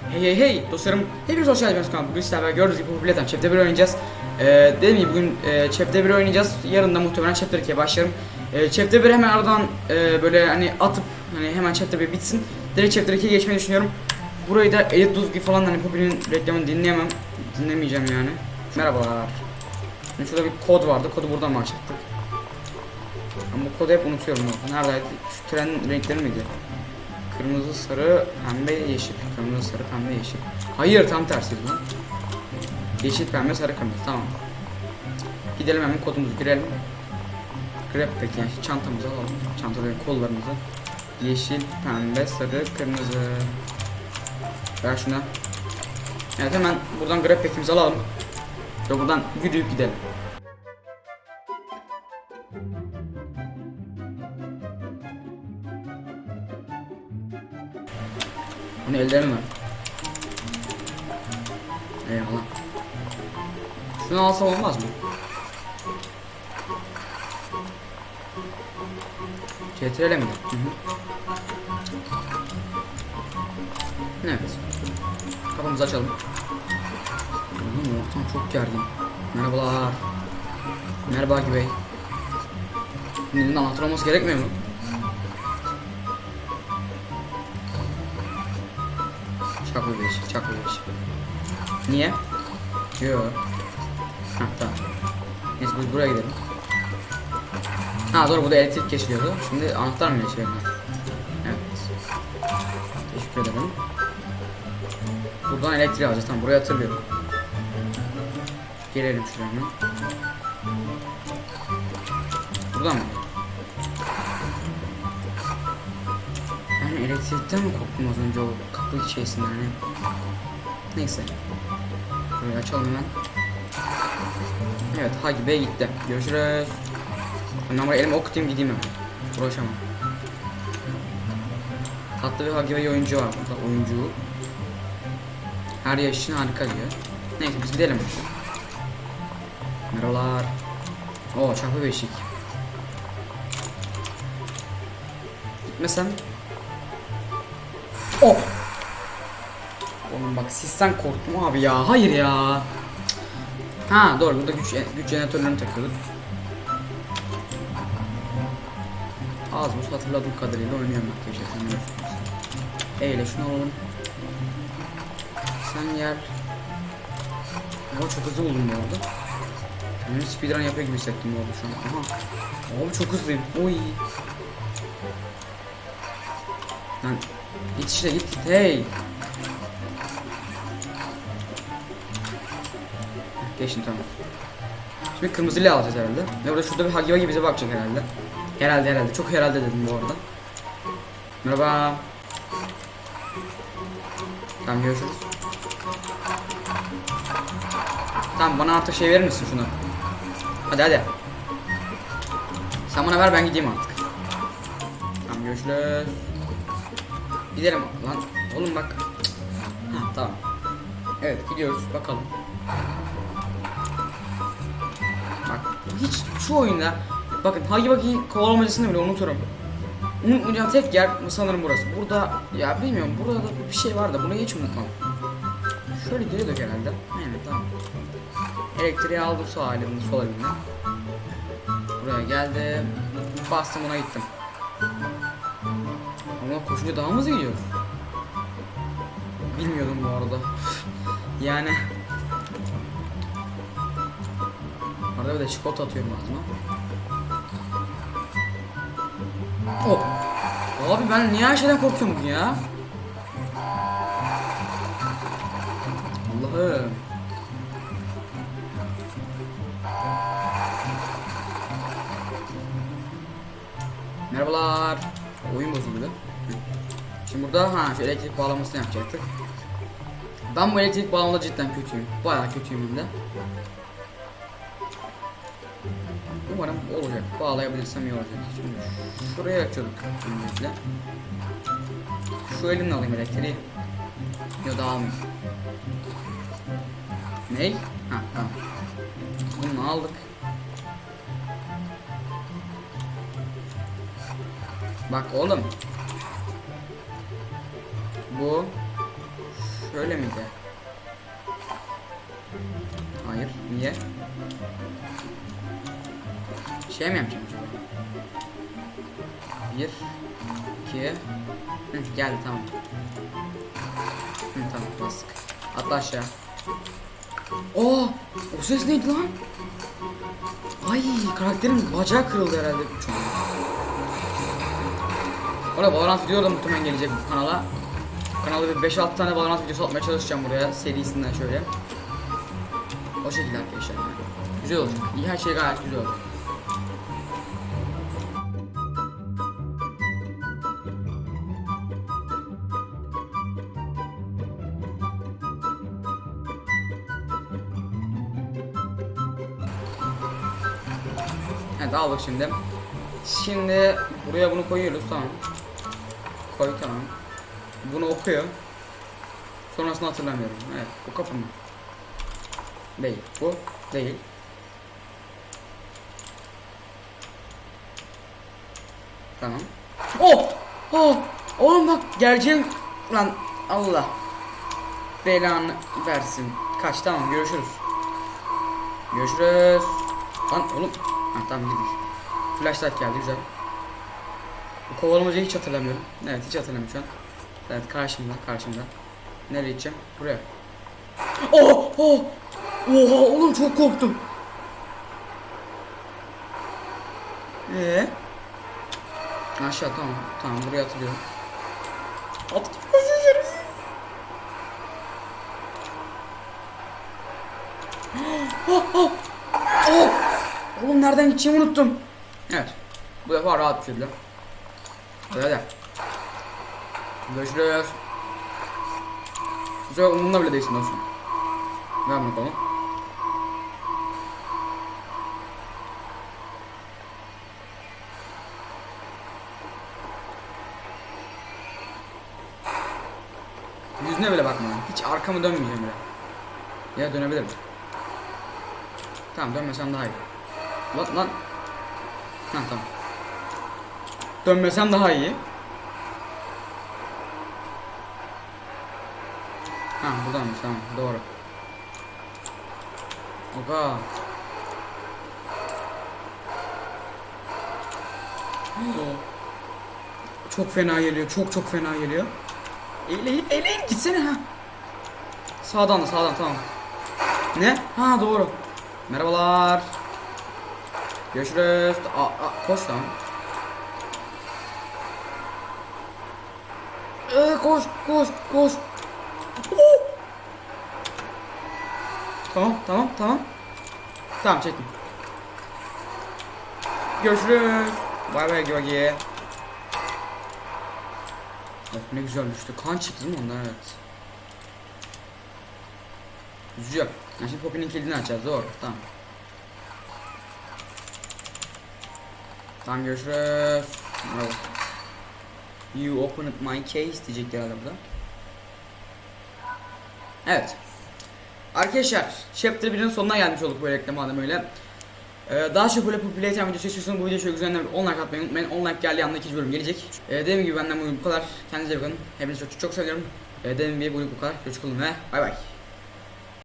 Hey hey hey dostlarım hepiniz hoş geldiniz kanalıma. Bugün sizlerle gördüğünüz gibi Popület'ten Chapter 1 oynayacağız. Ee, dediğim gibi bugün e, Chapter 1 oynayacağız. Yarın da muhtemelen Chapter 2'ye başlarım. Ee, Chapter 1 hemen aradan e, böyle hani atıp hani hemen Chapter 1 bitsin. Direkt Chapter 2'ye geçmeyi düşünüyorum. Burayı da Elite Duzgi falan hani Poppy'nin reklamını dinleyemem. Dinlemeyeceğim yani. Merhabalar. Şimdi şurada bir kod vardı. Kodu buradan başlattık. Ama bu kodu hep unutuyorum. Neredeydi? Şu tren renkleri miydi? Kırmızı, sarı, pembe, yeşil. Kırmızı, sarı, pembe, yeşil. Hayır tam tersiydi lan. Yeşil, pembe, sarı, kırmızı. Tamam. Gidelim hemen kodumuzu girelim. Grab peki yani çantamızı alalım. Çantada kollarımızı. Yeşil, pembe, sarı, kırmızı. Ver şuna. Evet hemen buradan grab pack'imizi alalım. Ve buradan yürüyüp gidelim. Ellerim var. Eyvallah. Şunu alsam olmaz mı? CTRL mi? Hı hı. Evet. Kapımızı açalım. Oğlum ortam çok gergin. Merhabalar. Merhaba Hagi Bey. Anahtar olması gerekmiyor mu? Bir iş. Niye? Yo. Ha tamam. Neyse biz buraya gidelim. Ha doğru burada elektrik kesiliyordu. Şimdi anahtar mı geçiyor? Evet. Teşekkür ederim. Buradan elektriği alacağız. Tamam burayı hatırlıyorum. Gelelim şuraya. Buradan mı? Yani elektrikten mi korktum az önce o kapı şeysinden hani. Neyse. Burayı açalım hemen. Evet Hagi Bey gitti. Görüşürüz. Ben buraya elimi okutayım gideyim hemen. Uğraşamam. Tatlı bir Hagi Bey oyuncu var burada. Oyuncu. Her yaş için harika diyor. Neyse biz gidelim. Merhabalar. Oo çarpı beşik. Gitmesem. Oh. Oğlum bak sizden korktum abi ya. Hayır ya. Ha doğru burada güç, güç jeneratörlerini takıyorduk. Buz hatırladığım kadarıyla oynuyorum arkadaşlar. Eyle şunu alalım. Sen gel. Ama çok hızlı buldum bu arada. Kendimi speedrun yapıyor gibi hissettim bu arada şu an. Aha. Abi çok hızlıyım. Oy. Lan git işte git hey. Geçin tamam. Şimdi kırmızıyla alacağız herhalde. Ve orada şurada bir Hagiva gibi bize bakacak herhalde. Herhalde herhalde. Çok herhalde dedim bu arada. Merhaba. Tamam görüşürüz. Tamam bana artık şey verir misin şunu? Hadi hadi. Sen bana ver ben gideyim artık. Tamam görüşürüz. Gidelim lan. Oğlum bak. Ha tamam. Evet gidiyoruz bakalım. Bak hiç şu oyunda bakın Hagi Bagi kovalamacasını bile unuturum. Unutmayacağım tek yer sanırım burası. Burada ya bilmiyorum burada da bir şey var da bunu hiç unutmam. Şöyle giriyorduk herhalde. Aynen tamam. Elektriği aldım sağ elimde sol elimde. Buraya geldim. Bastım ona gittim. Ama koşunca daha mı hızlı? Bilmiyordum bu arada. yani Arada bir de çikolata atıyorum ağzıma. Oh. Abi ben niye her şeyden korkuyorum bugün ya? Allah'ım. Merhabalar. Oyun bozuldu. Şimdi burada ha şu elektrik bağlamasını yapacaktık. Ben bu elektrik bağlamada cidden kötüyüm. Bayağı kötüyüm hem de. Umarım olacak. Bağlayabilirsem iyi olacak. Şimdi şuraya açıyorduk öncelikle. Şu elimle alayım elektriği. Yok daha almayayım. Ney? Ha tamam. Bunu aldık. Bak oğlum. Bu öyle miydi? Hayır. Niye? Şey mi yapacağım acaba? Bir, iki, Hı, geldi tamam. Hı, tamam bastık. Atla aşağı. Oo, o ses neydi lan? Ay karakterin bacağı kırıldı herhalde. Orada Valorant videoları da muhtemelen gelecek bu kanala. Kanalda bir 5-6 tane Valorant videosu atmaya çalışacağım buraya serisinden şöyle. O şekilde arkadaşlar. Güzel olacak. İyi her şey gayet güzel olacak. Evet aldık şimdi. Şimdi buraya bunu koyuyoruz tamam. Koy tamam. Bunu okuyor. Sonrasını hatırlamıyorum. Evet bu kapı mı? Değil. Bu değil. Tamam. Oh! Oh! Oğlum bak geleceğim. Lan Allah. Belanı versin. Kaç tamam görüşürüz. Görüşürüz. Lan oğlum. Ha tamam gidik. Flashlight geldi güzel. Bu kovalamacayı hiç hatırlamıyorum. Evet hiç hatırlamıyorum şu an. Evet karşımda karşımda. Nereye gideceğim? Buraya. Oh! Oh! Oha oğlum çok korktum. Ee? Aşağı tamam. Tamam buraya atılıyorum. At. Oh, oh. Oh! Oğlum nereden gideceğimi unuttum. Evet. Bu defa rahat bir şekilde. Hadi hadi. Görüşürüz. Bu sefer umurumda bile değilsin dostum. Ver bunu bakalım. Yüzüne bile bakmadım. Hiç arkamı dönmeyeceğim bile. Ya dönebilirim. Tamam dönmesem daha iyi. Lan lan. Ha tamam. Dönmesem daha iyi. Ha buradanmış tamam doğru. Oga. Çok fena geliyor. Çok çok fena geliyor. Eğleyin eğleyin gitsene ha. Sağdan da sağdan tamam. Ne? Ha doğru. Merhabalar. Görüşürüz. Aa, aa, koş lan. Ee, koş koş koş. Oo! Tamam tamam tamam. Tamam çektim. Görüşürüz. Bay bay Gölge. Oh ne güzel düştü. Kan çıktı değil mi ondan evet. Üzücü. Yani şimdi Poppy'nin kilidini açacağız doğru. Tamam. Tamam görüşürüz. Merhaba. You opened my case diyecekler herhalde burada. Evet. Arkadaşlar Chapter 1'in sonuna gelmiş olduk bu reklam öyle. Ee, daha çok böyle Playtime videosu istiyorsanız bu videoyu şöyle güzel bir 10 like atmayı unutmayın. 10 like geldiği anda ikinci bölüm gelecek. Ee, dediğim gibi benden bugün bu kadar. Kendinize bakın. Hepinizi çok çok, çok seviyorum. Ee, dediğim gibi bugün bu kadar. Görüşürüz ve bay bay.